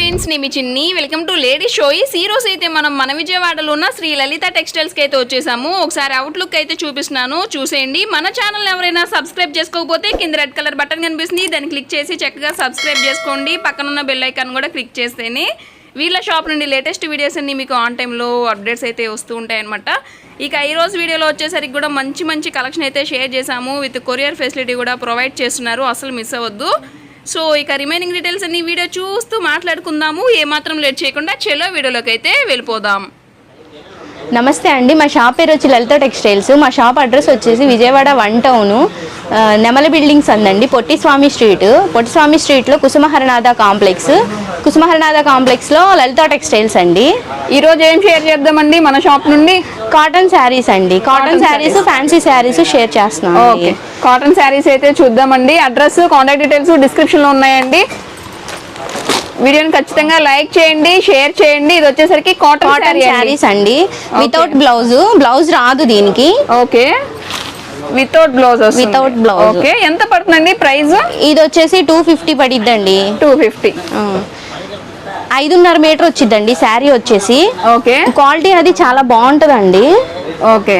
Friends నేను మీ చిన్ని. Welcome to lady షోయిస్ ఈ రోజు అయితే మనం మన విజయవాడలో ఉన్న శ్రీ లలిత టెక్స్టైల్స్కి అయితే వచ్చేసాము. ఒకసారి అవుట్లుక్ అయితే చూపిస్తున్నాను. చూసేయండి. మన ఛానల్ ఎవరైనా సబ్స్క్రైబ్ చేసుకోకపోతే కింద రెడ్ కలర్ బటన్ కనిపిస్తుంది. దాన్ని క్లిక్ చేసి చక్కగా సబ్స్క్రైబ్ చేసుకోండి. పక్కనున్న బెల్ ఐకాన్ కూడా క్లిక్ చేస్తేనే వీళ్ళ షాప్ నుండి లేటెస్ట్ వీడియోస్ అన్ని మీకు ఆన్ టైంలో అప్డేట్స్ అయితే వస్తూ ఉంటాయి అనమాట ఇక ఈ రోజు వీడియోలో వచ్చేసరికి కూడా మంచి మంచి కలెక్షన్ అయితే షేర్ చేశాము. విత్ కొరియర్ ఫెసిలిటీ కూడా ప్రొవైడ్ చేస్తున్నారు. అసలు మిస్ అవ్వద్దు. సో ఇక రిమైనింగ్ డీటెయిల్స్ అన్ని వీడియో చూస్తూ మాట్లాడుకుందాము. ఏమాత్రం లేట్ చేయకుండా చెలో వీడియోలోకి అయితే వెళ్ళిపోదాం. నమస్తే అండి. మా షాప్ పేరు వచ్చి లలిత టెక్స్టైల్స్. మా షాప్ అడ్రస్ వచ్చేసి Vijayawada one town Nemala buildings అందండి. Pottiswamy street. Pottiswamy స్ట్రీట్లో కుసుమహరనాథ కాంప్లెక్స్. కుసుమహరనాథ కాంప్లెక్స్లో లలిత టెక్స్టైల్స్ అండి. ఈ రోజు ఏం షేర్ చేద్దామండి? మన షాప్ నుండి? కాటన్ శారీస్ అండి. Cotton saris fancy saris share చేస్తున్నాం ఓకే. కాటన్ శారీస్ అయితే చూద్దామండి. అడ్రస్ కాంటాక్ట్ డీటెయిల్స్ డిస్క్రిప్షన్లో ఉన్నాయండి. వీడియోని ఖచ్చితంగా లైక్ చేయండి షేర్ చేయండి. ఇది వచ్చేసరికి కాటన్ కాటన్ శారీ శారీస్ అండి. వితౌట్ బ్లౌజ్ బ్లౌజ్ రాదు దీనికి. Okay. Without blouse Without blouse. Okay. ఎంత పడుతుందండి ప్రైస్? ఇది వచ్చేసి టూ ఫిఫ్టీ పడిద్దండి. Two fifty. ఐదున్నర మీటర్ వచ్చిందండి శారీ వచ్చేసి. ఓకే. క్వాలిటీ అది చాలా బాగుంటుందండి. ఓకే.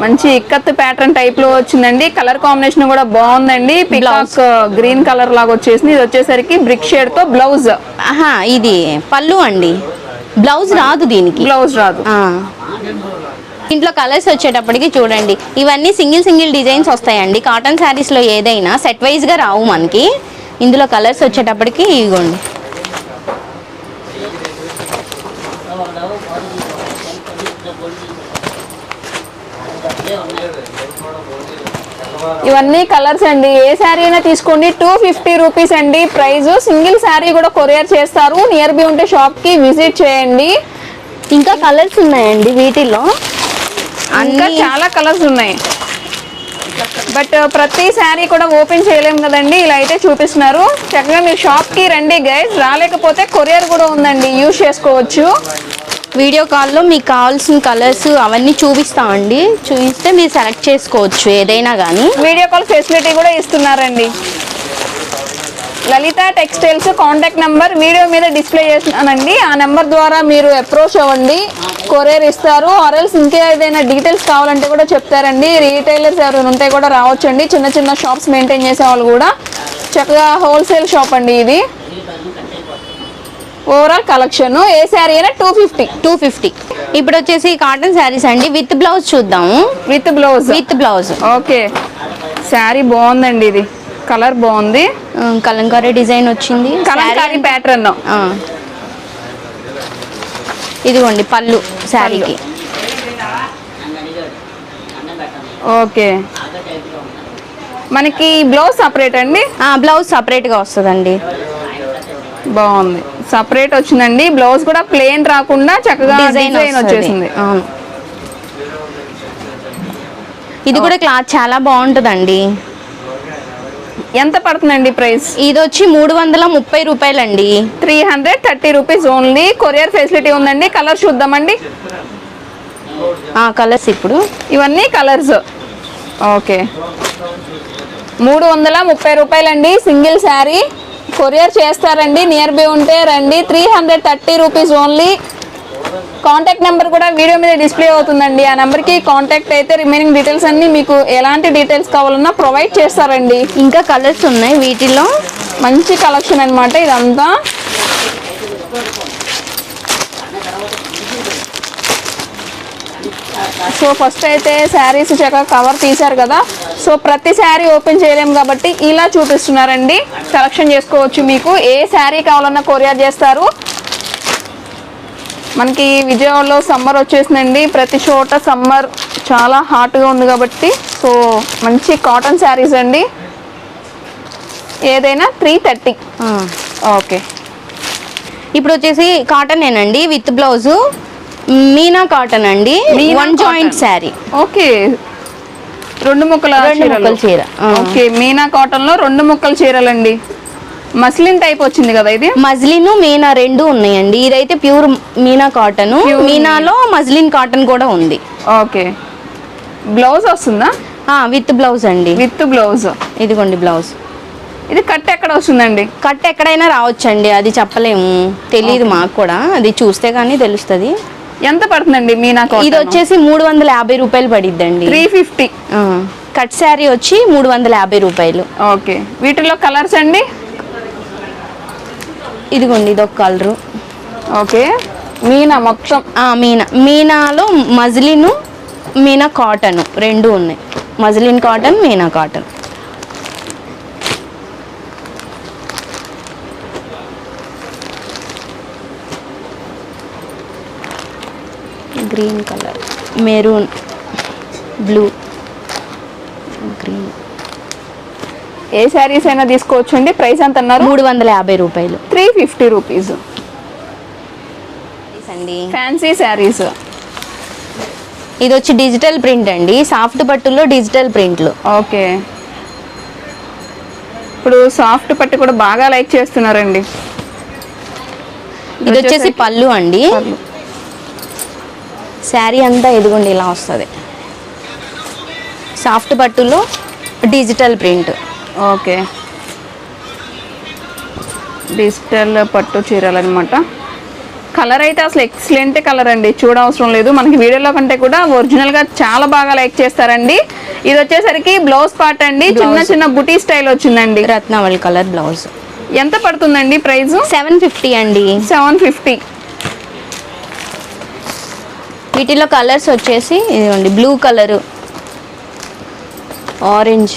మంచి ఇక్కత్ ప్యాటర్న్ టైప్లో వచ్చిందండి. కలర్ కాంబినేషన్ కూడా బాగుందండి. పికాక్ గ్రీన్ కలర్ లాగా వచ్చేసింది. ఇది వచ్చేసరికి బ్రిక్ షేడ్తో బ్లౌజ్ ఇది పళ్ళు అండి. బ్లౌజ్ రాదు దీనికి. బ్లౌజ్ రాదు. ఆ. దీంట్లో కలర్స్ వచ్చేటప్పటికి చూడండి. ఇవన్నీ సింగిల్ సింగిల్ డిజైన్స్ వస్తాయండి. కాటన్ శారీస్లో ఏదైనా సెట్ వైజ్గా రావు మనకి. ఇందులో కలర్స్ వచ్చేటప్పటికి ఇగోండి. ఇవన్నీ కలర్స్ అండి. ఏ శారీ అయినా తీసుకోండి. టూ ఫిఫ్టీ రూపీస్ అండి. ప్రైస్ సింగిల్ శారీ కూడా కొరియర్ చేస్తారు. నియర్ బై ఉంటే షాప్కి విజిట్ చేయండి. ఇంకా కలర్స్ ఉన్నాయండి వీటిలో? ఇంకా చాలా కలర్స్ ఉన్నాయి. బట్ ప్రతి శారీ కూడా ఓపెన్ చేయలేము కదండి. ఇలా అయితే చూపిస్తున్నారు. చక్కగా మీరు షాప్కి రండి గైస్ రాలేకపోతే కొరియర్ కూడా ఉందండి. యూజ్ చేసుకోవచ్చు. వీడియో కాల్లో మీకు కావాల్సిన కలర్స్ అవన్నీ చూపిస్తామండి. చూపిస్తే మీరు సెలెక్ట్ చేసుకోవచ్చు ఏదైనా కానీ వీడియో కాల్ ఫెసిలిటీ కూడా ఇస్తున్నారండి. Lalitha textiles contact number video మీద డిస్ప్లే చేస్తున్నానండి. ఆ నెంబర్ ద్వారా మీరు అప్రోచ్ అవ్వండి. కొరియర్ ఇస్తారు. ఆర్ఎల్స్ ఇంకా ఏదైనా డీటెయిల్స్ కావాలంటే కూడా చెప్తారండి. రీటైలర్స్ ఎవరైనా ఉంటే కూడా రావచ్చండి. చిన్న చిన్న షాప్స్ మెయింటైన్ చేసే వాళ్ళు కూడా. చక్కగా హోల్సేల్ షాప్ అండి ఇది. ఓవరాల్ కలెక్షన్ ఏ శారీ అయినా టూ ఫిఫ్టీ టూ ఫిఫ్టీ ఇప్పుడు వచ్చేసి కాటన్ శారీస్ అండి. విత్ బ్లౌజ్ చూద్దాము. With blouse with blouse okay. Sari బాగుందండి ఇది. కలర్ బాగుంది. కలంకారీ డిజైన్ వచ్చింది. కలంకారీ ప్యాటర్న్. ఇదిగోండి పళ్ళు శారీకి ఓకే. మనకి బ్లౌజ్ సపరేట్ అండి? బ్లౌజ్ సపరేట్గా వస్తుందండి. బాగుంది. సపరేట్ వచ్చిందండి. బ్లౌజ్ కూడా ప్లేన్ రాకుండా చక్కగా డిజైన్ వచ్చేసింది. అవును. ఇది కూడా క్లాత్ చాలా బాగుంటుందండి. ఎంత పడుతుందండి ప్రైస్? ఇది వచ్చి మూడు వందల ముప్పై రూపాయలండి. Three hundred thirty rupees only. Courier facility ఉందండి. కలర్ చూద్దామండి. కలర్స్ ఇప్పుడు. ఇవన్నీ కలర్స్. ఓకే. మూడు వందల ముప్పై రూపాయలండి. సింగిల్ శారీ. కొరియర్ చేస్తారండి. నియర్ బై ఉంటే రండి. Three hundred thirty rupees only contact number కూడా వీడియో మీద డిస్ప్లే అవుతుందండి. ఆ నెంబర్కి కాంటాక్ట్ అయితే రిమైనింగ్ డీటెయిల్స్ అన్ని మీకు ఎలాంటి డీటెయిల్స్ కావాలన్నా ప్రొవైడ్ చేస్తారండి. ఇంకా కలర్స్ ఉన్నాయి వీటిలో? మంచి కలెక్షన్ అన్నమాట ఇదంతా. సో ఫస్ట్ అయితే శారీస్ చక్కగా కవర్ తీశారు కదా. సో ప్రతి శారీ ఓపెన్ చేయలేము కాబట్టి ఇలా చూపిస్తున్నారండి. సెలక్షన్ చేసుకోవచ్చు మీకు. ఏ శారీ కావాలన్నా కొరియర్ చేస్తారు. మనకి విజయవాడలో సమ్మర్ వచ్చేసిందండి. ప్రతి చోట సమ్మర్ చాలా హాట్గా ఉంది కాబట్టి సో మంచి కాటన్ శారీస్ అండి. ఏదైనా త్రీ థర్టీ ఓకే. ఇప్పుడు వచ్చేసి కాటన్ ఏనండి? విత్ బ్లౌజు మీనా కాటన్ అండి. One joint. శారీ ఓకే. రెండు ముక్కల రెండు. ముక్కల చీర. ఓకే మీనా కాటన్లో రెండు ముక్కల చీరలండి. మస్లిన్ టైప్ వచ్చింది కదా ఇది? మజ్లిన్ మీనా రెండు ఉన్నాయండి. ఇదైతే ప్యూర్ మీనా కాటన్. మీనాలో మజ్లిన్ కాటన్ కూడా ఉంది. ఓకే. బ్లౌజ్ వస్తుందా? విత్ బ్లౌజ్ అండి. With blouse. ఇదిగోండి బ్లౌజ్. ఇది కట్ ఎక్కడ వస్తుందండి? కట్ ఎక్కడైనా రావచ్చండి. అది చెప్పలేము. తెలియదు మాకు కూడా. అది చూస్తే కానీ తెలుస్తుంది. ఎంత పడుతుందండి మీనా ఇది వచ్చేసి మూడు వందల యాభై రూపాయలు పడిద్దండి. Three fifty. కట్ శారీ వచ్చి మూడు వందల యాభై రూపాయలు. ఓకే. వీటిలో కలర్స్ అండి? ఇదిగోండి ఇదొక కలరు. ఓకే. మీనా మొత్తం? ఆ, మీనా. మీనాలో మజిలిను మీనా కాటన్ రెండు ఉన్నాయి. Muslin cotton Meena cotton. Green colour. Maroon blue. Green. ఏ శారీస్ అయినా తీసుకోవచ్చు అండి ప్రైస్ ఎంత అన్నారు? మూడు వందల యాభై రూపాయలు. Three fifty rupees. అండి. ఫ్యాన్సీ శారీస్. ఇది వచ్చి డిజిటల్ ప్రింట్ అండి. సాఫ్ట్ పట్టుల్లో డిజిటల్ ప్రింట్లు. ఓకే. ఇప్పుడు సాఫ్ట్ పట్టు కూడా బాగా లైక్ చేస్తున్నారండి. ఇది వచ్చేసి పళ్ళు అండి. శారీ అంతా ఎదుగుండి ఇలా వస్తుంది. సాఫ్ట్ పట్టులో డిజిటల్ ప్రింట్. ఓకే. డిజిటల్ పట్టు చీరలు అనమాట కలర్ అయితే అసలు ఎక్సలెంట్ కలర్ అండి చూడవసరం లేదు. మనకి వీడియోలో కంటే కూడా ఒరిజినల్గా చాలా బాగా లైక్ చేస్తారండి. ఇది వచ్చేసరికి బ్లౌజ్ పార్ట్ అండి. చిన్న చిన్న బుటీ స్టైల్ వచ్చిందండి. రత్నావళి కలర్ బ్లౌజ్. ఎంత పడుతుందండి ప్రైస్ సెవెన్ ఫిఫ్టీ అండి. Seven fifty. వీటిలో కలర్స్ వచ్చేసి ఇదిగోండి blue colour orange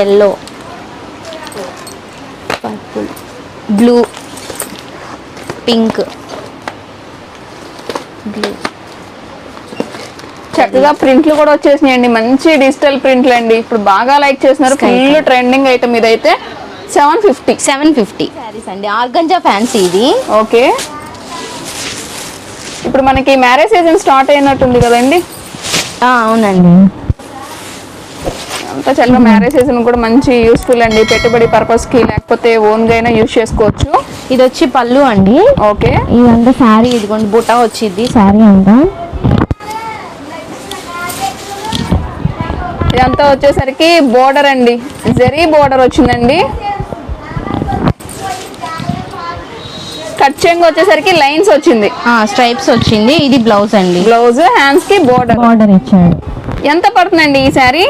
yellow purple blue pink blue చక్కగా ప్రింట్లు కూడా వచ్చేసినాయండి. మంచి డిజిటల్ ప్రింట్లు అండి. ఇప్పుడు బాగా లైక్ చేస్తున్నారు. ఫుల్ ట్రెండింగ్ ఐటమ్ ఇదైతే. Seven fifty. Seven fifty. Saris అండి. ఆర్గంజా ఫ్యాన్సీ ఇది. ఓకే. ఇప్పుడు మనకి మ్యారేజ్ సీజన్ స్టార్ట్ అయినట్టుంది కదండి? అవునండి. అంతా చక్కగా మ్యారేజ్ సీజన్ కూడా మంచి యూస్ఫుల్ అండి. పెట్టుబడి పర్పస్కి లేకపోతే ఓన్గా అయినా యూస్ చేసుకోవచ్చు. ఇది వచ్చి పళ్ళు అండి. ఓకే. ఇదంతా శారీ ఇదిగోండి బుట్ట వచ్చింది శారీ అంతా. ఇదంతా వచ్చేసరికి బోర్డర్ అండి. జరీ బోర్డర్ వచ్చిందండి. కట్ చెంగు వచ్చేసరికి లైన్స్ వచ్చింది. స్ట్రైప్స్ వచ్చింది. ఇది బ్లౌజ్ అండి. బ్లౌజ్ హ్యాండ్స్కి బోర్డర్ ఆర్డర్ ఇచ్చాడు ఎంత పడుతుందండి ఈ శారీ?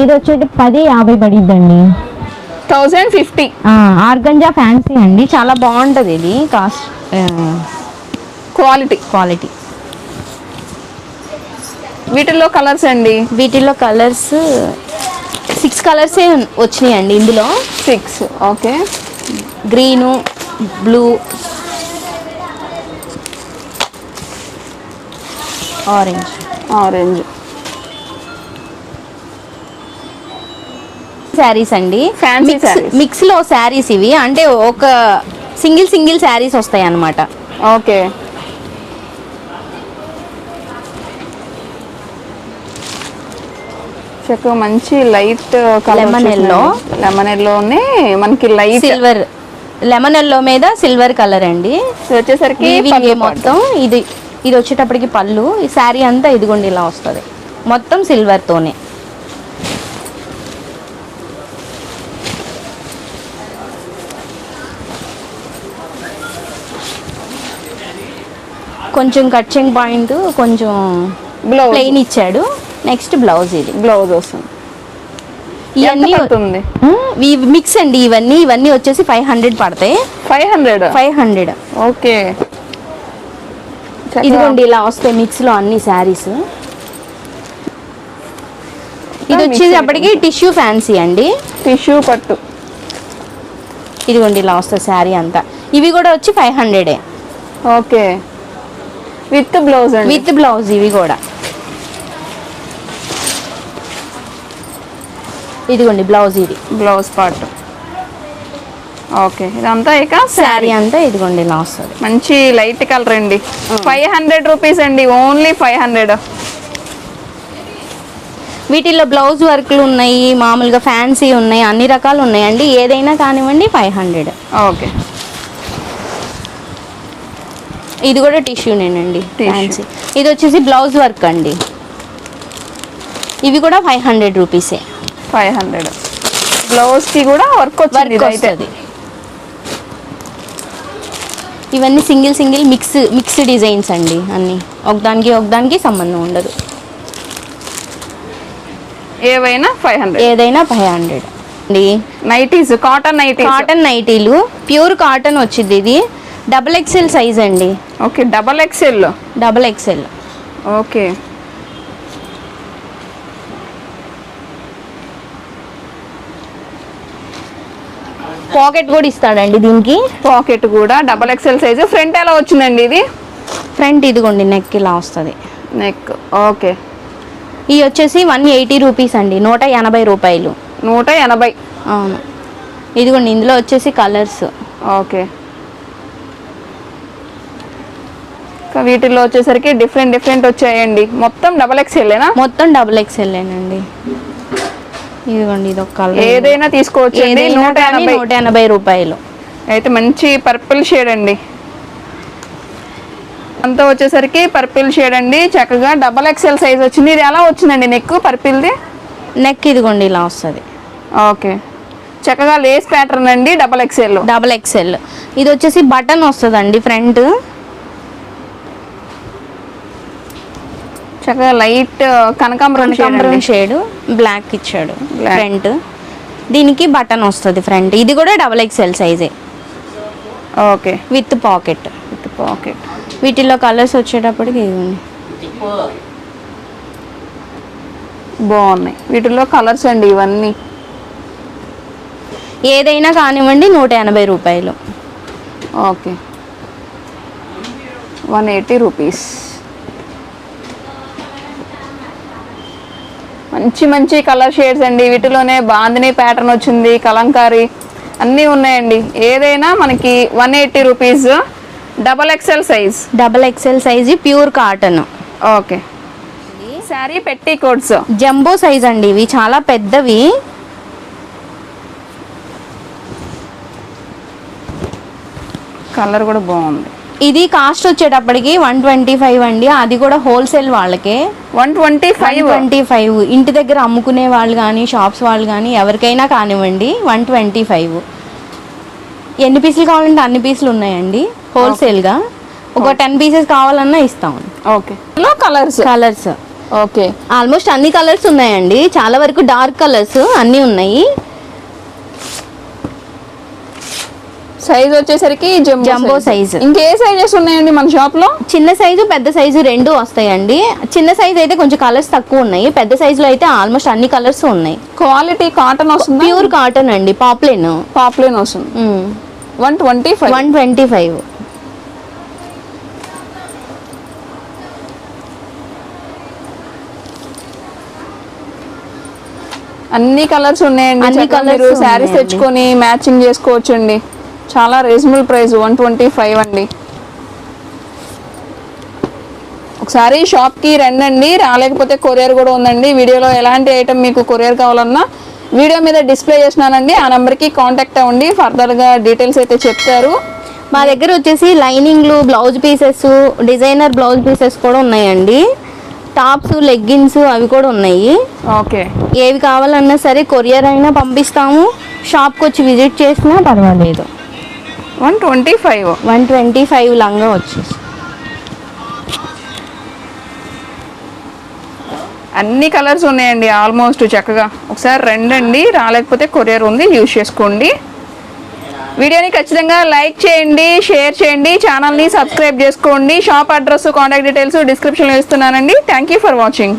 ఇది వచ్చేటి పది యాభై పడిద్దండి. Thousand fifty. ఆర్గంజా ఫ్యాన్సీ అండి. చాలా బాగుంటది ఇది. కాస్ట్ క్వాలిటీ క్వాలిటీ వీటిల్లో కలర్స్ అండి? వీటిలో కలర్స్ సిక్స్ కలర్సే వచ్చినాయి అండి ఇందులో. Six okay green blue. Orange orange saris అండి. Fancy మిక్స్లో శారీస్ ఇవి. అంటే ఒక సింగిల్ సింగిల్ శారీస్ వస్తాయి అన్నమాట ఓకే మంచి లైట్ Lemon yellow. లెమన్ ఎల్లోనే మనకి లైట్ సిల్వర్ లెమన్ ఎల్లో మీద సిల్వర్ కలర్ అండి. వచ్చేసరికి మొత్తం. ఇది ఇది వచ్చేటప్పటికి పళ్ళు. ఈ శారీ అంతా ఇదిగోండి ఇలా వస్తుంది. మొత్తం సిల్వర్ తోనే. కొంచెం కట్చింగ్ పాయింట్ కొంచెం ప్లెయిన్ ఇచ్చాడు. నెక్స్ట్ బ్లౌజ్ ఇది. బ్లౌజ్ వస్తుంది. ఇవన్నీ మిక్స్ అండి ఇవన్నీ ఇవన్నీ వచ్చేసి ఫైవ్ హండ్రెడ్ పడతాయి. Five hundred five hundred okay. ఇదిగోండి ఇలా వస్తాయి మిక్స్లో అన్ని శారీస్. ఇది mix వచ్చేటప్పటికి టిష్యూ ఫ్యాన్సీ అండి. టిష్యూ పట్టు. ఇదిగోండి ఇలా వస్తుంది శారీ అంతా. ఇవి కూడా వచ్చి ఫైవ్ హండ్రెడే okay. With blouse with blouse ఇవి కూడా. ఇదిగోండి బ్లౌజ్ ఇది. Blouse part. ఓకే ఇదంతా ఇక శారీ. అంతా ఇదిగోండి ఇలా వస్తుంది. మంచి లైట్ కలర్ అండి. ఫైవ్ హండ్రెడ్ రూపీస్ అండి ఓన్లీ ఫైవ్ హండ్రెడ్. వీటిల్లో బ్లౌజ్ వర్క్లు ఉన్నాయి మామూలుగా ఫ్యాన్సీ ఉన్నాయి అన్ని రకాలు ఉన్నాయండి. ఏదైనా కానివ్వండి ఫైవ్ హండ్రెడ్. ఓకే. ఇది కూడా టిష్యూనేనండి. ఫ్యాన్సీ. ఇది వచ్చేసి బ్లౌజ్ వర్క్ అండి. ఇవి కూడా ఫైవ్ హండ్రెడ్ రూపీసే. Five hundred. బ్లౌజ్కి కూడా వర్క్ వచ్చింది. వస్తుంది. ఇవన్నీ single single mix mix designs అండి అన్ని. ఒకదానికి ఒకదానికి సంబంధం ఉండదు. ఏవైనా ఫైవ్ హండ్రెడ్. ఏదైనా ఫైవ్ హండ్రెడ్. అండి. Nighties cotton nighties. కాటన్ నైటీలు. ప్యూర్ కాటన్ వచ్చింది ఇది. డబుల్ ఎక్సెల్ సైజ్ అండి. Okay double XL. Double XL okay. Pocket కూడా ఇస్తాడండి దీనికి. పాకెట్ కూడా డబల్ ఎక్స్ఎల్ సైజు. ఫ్రంట్ ఎలా వచ్చిందండి ఇది? ఫ్రంట్ ఇదిగోండి నెక్ ఇలా వస్తుంది. Neck okay. ఇవి వచ్చేసి వన్ ఎయిటీ రూపీస్ అండి నూట ఎనభై రూపాయలు. నూట ఎనభై. అవును. ఇదిగోండి ఇందులో వచ్చేసి కలర్స్ ఓకే. వీటిల్లో వచ్చేసరికి డిఫరెంట్ డిఫరెంట్ వచ్చాయండి. మొత్తం డబల్ ఎక్స్ఎల్లేనా మొత్తం డబుల్ ఎక్సెల్లేనండి ఇదిగోండి ఇది ఒక కలర్. ఏదైనా తీసుకోవచ్చు నూట ఎనభై. నూట ఎనభై రూపాయలు. అయితే మంచి పర్పుల్ షేడ్ అండి. అంతా వచ్చేసరికి పర్పుల్ షేడ్ అండి. చక్కగా డబల్ ఎక్స్ఎల్ సైజ్ వచ్చింది. ఇది ఎలా వచ్చిందండి నెక్ పర్పుల్ది? నెక్ ఇదిగోండి ఇలా వస్తుంది. ఓకే. చక్కగా లేస్ ప్యాటర్న్ అండి డబల్ ఎక్స్ఎల్. డబల్ ఎక్సెల్ ఇది వచ్చేసి బటన్ వస్తుందండి ఫ్రంట్. చక్కగా లైట్ కనకాంబరం షేడ్ బ్లాక్ ఇచ్చాడు. ఫ్రంట్ దీనికి బటన్ వస్తుంది ఫ్రంట్ ఇది కూడా double XL సైజే okay. With pocket with pocket వీటిలో కలర్స్ వచ్చేటప్పటికి ఇదిగోండి బాగున్నాయి. వీటిలో కలర్స్ అండి ఇవన్నీ. ఏదైనా కానివ్వండి నూట ఎనభై రూపాయలు. ఓకే. One eighty rupees. మంచి మంచి కలర్ షేడ్స్ అండి. వీటిలోనే బాందిని ప్యాటర్న్ వచ్చింది కలంకారీ అన్నీ ఉన్నాయండి. ఏదైనా మనకి one eighty rupees double XL size double XL size pure cotton okay sari petticoats jumbo size అండి ఇవి చాలా పెద్దవి. కలర్ కూడా బాగుంది. ఇది కాస్ట్ వచ్చేటప్పటికి వన్ ట్వంటీ ఫైవ్ అండి. అది కూడా హోల్సేల్ వాళ్ళకే. One twenty five. Twenty five. ఇంటి దగ్గర అమ్ముకునే వాళ్ళు కానీ షాప్స్ వాళ్ళు కానీ ఎవరికైనా కానివ్వండి వన్ ట్వంటీ ఫైవ్. ఎన్ని పీసులు కావాలంటే అన్ని పీసులు ఉన్నాయండి. హోల్సేల్గా. ఒక టెన్ పీసెస్ కావాలన్నా ఇస్తాం. Okay. Colours? Colours. Okay. Almost అన్ని కలర్స్ ఉన్నాయండి. చాలా వరకు డార్క్ కలర్స్ అన్నీ ఉన్నాయి. సైజ్ వచ్చేసరికి జంబో size. ఇంకే సైజెస్ ఉన్నాయండి మన షాప్లో? చిన్న సైజు పెద్ద సైజు రెండు వస్తాయండి. చిన్న సైజు అయితే కొంచెం కలర్స్ తక్కువ ఉన్నాయి. పెద్ద సైజులో అయితే ఆల్మోస్ట్ అన్ని కలర్స్ ఉన్నాయి. క్వాలిటీ కాటన్ వస్తుంది? ప్యూర్ కాటన్ అండి పాప్లెన్ పాప్లైన్ వస్తుంది. One twenty five one twenty five అన్ని కలర్స్ ఉన్నాయండి. అన్ని మీరు శారీస్. తెచ్చుకొని మ్యాచింగ్ చేసుకోవచ్చు అండి చాలా reasonable price one twenty five అండి. ఒకసారి షాప్కి రండి రాలేకపోతే కొరియర్ కూడా ఉందండి. వీడియోలో ఎలాంటి ఐటమ్ మీకు కొరియర్ కావాలన్నా వీడియో మీద డిస్ప్లే చేసినానండి ఆ నెంబర్కి కాంటాక్ట్ అవ్వండి. ఫర్దర్గా డీటెయిల్స్ అయితే చెప్తారు. మా దగ్గర వచ్చేసి లైనింగ్లు blouse pieces designer blouse pieces కూడా ఉన్నాయండి. టాప్స్ లెగ్గిన్స్ అవి కూడా ఉన్నాయి. ఓకే. ఏవి కావాలన్నా సరే కొరియర్ అయినా పంపిస్తాము. షాప్కి వచ్చి విజిట్ చేసినా పర్వాలేదు. One twenty five. One twenty five లంగా వచ్చేసి. అన్ని కలర్స్ ఉన్నాయండి ఆల్మోస్ట్ చక్కగా. ఒకసారి రండండి రాలేకపోతే కొరియర్ ఉంది యూజ్ చేసుకోండి. వీడియోని ఖచ్చితంగా లైక్ చేయండి షేర్ చేయండి ఛానల్ని సబ్స్క్రైబ్ చేసుకోండి. షాప్ అడ్రస్ కాంటాక్ట్ డీటెయిల్స్ డిస్క్రిప్షన్లో ఇస్తున్నానండి. Thank you for watching.